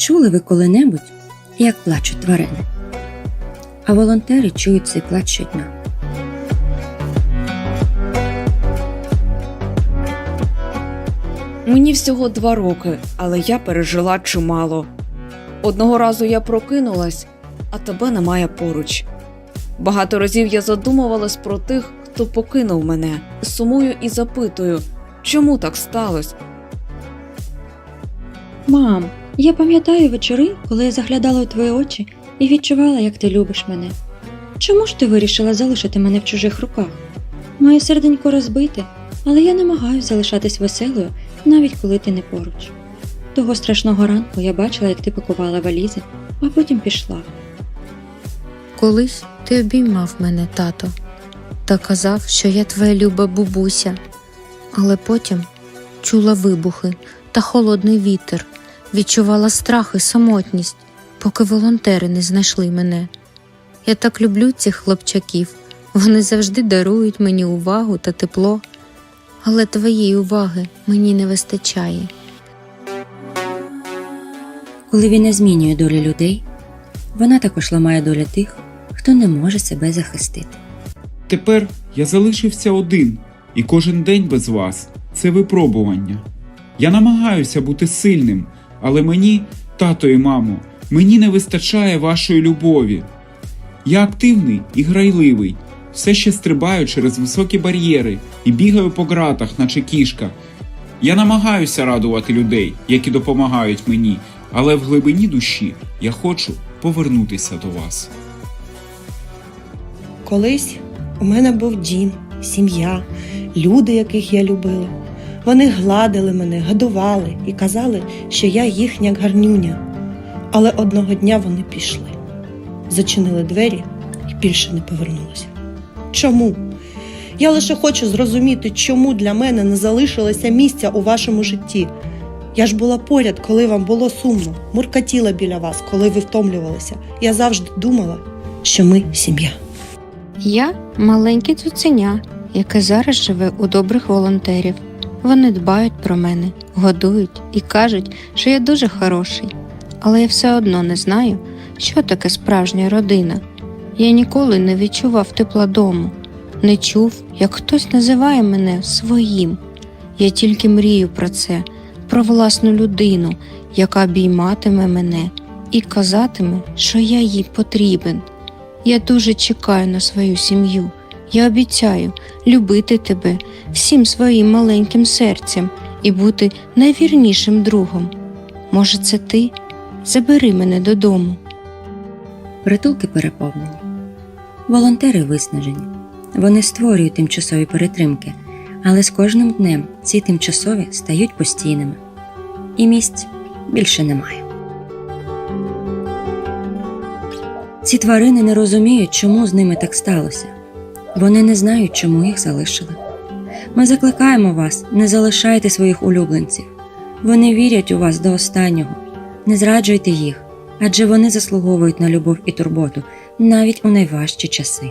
Чули ви коли-небудь, як плачуть тварини? А волонтери чують цей плач щодня. Мені всього два роки, але я пережила чимало. Одного разу я прокинулась, а тебе немає поруч. Багато разів я задумувалась про тих, хто покинув мене, сумую і запитую, чому так сталося? Мам, я пам'ятаю вечори, коли я заглядала у твої очі і відчувала, як ти любиш мене. Чому ж ти вирішила залишити мене в чужих руках? Моє серденько розбите, але я намагаюся залишатись веселою, навіть коли ти не поруч. Того страшного ранку я бачила, як ти пакувала валізи, а потім пішла. Колись ти обіймав мене, тато, та казав, що я твоя люба бабуся, але потім чула вибухи та холодний вітер, відчувала страх і самотність, поки волонтери не знайшли мене. Я так люблю цих хлопчаків, вони завжди дарують мені увагу та тепло, але твоєї уваги мені не вистачає. Коли війна змінює долі людей, вона також ламає долі тих, хто не може себе захистити. Тепер я залишився один, і кожен день без вас це випробування. Я намагаюся бути сильним, але мені, тато і мамо, мені не вистачає вашої любові. Я активний і грайливий, все ще стрибаю через високі бар'єри і бігаю по ґратах, наче кішка. Я намагаюся радувати людей, які допомагають мені, але в глибині душі я хочу повернутися до вас. Колись у мене був дім, сім'я, люди, яких я любила. Вони гладили мене, годували і казали, що я їхня гарнюня. Але одного дня вони пішли, зачинили двері і більше не повернулися. Чому? Я лише хочу зрозуміти, чому для мене не залишилося місця у вашому житті. Я ж була поряд, коли вам було сумно, муркатіла біля вас, коли ви втомлювалися. Я завжди думала, що ми сім'я. Я маленьке цуценя, яке зараз живе у добрих волонтерів. Вони дбають про мене, годують і кажуть, що я дуже хороший. Але я все одно не знаю, що таке справжня родина. Я ніколи не відчував тепла дому, не чув, як хтось називає мене своїм. Я тільки мрію про це, про власну людину, яка обійматиме мене і казатиме, що я їй потрібен. Я дуже чекаю на свою сім'ю. Я обіцяю любити тебе всім своїм маленьким серцем і бути найвірнішим другом. Може, це ти? Забери мене додому. Притулки переповнені. Волонтери виснажені. Вони створюють тимчасові перетримки, але з кожним днем ці тимчасові стають постійними. І місць більше немає. Ці тварини не розуміють, чому з ними так сталося. Вони не знають, чому їх залишили. Ми закликаємо вас, не залишайте своїх улюбленців. Вони вірять у вас до останнього. Не зраджуйте їх, адже вони заслуговують на любов і турботу навіть у найважчі часи.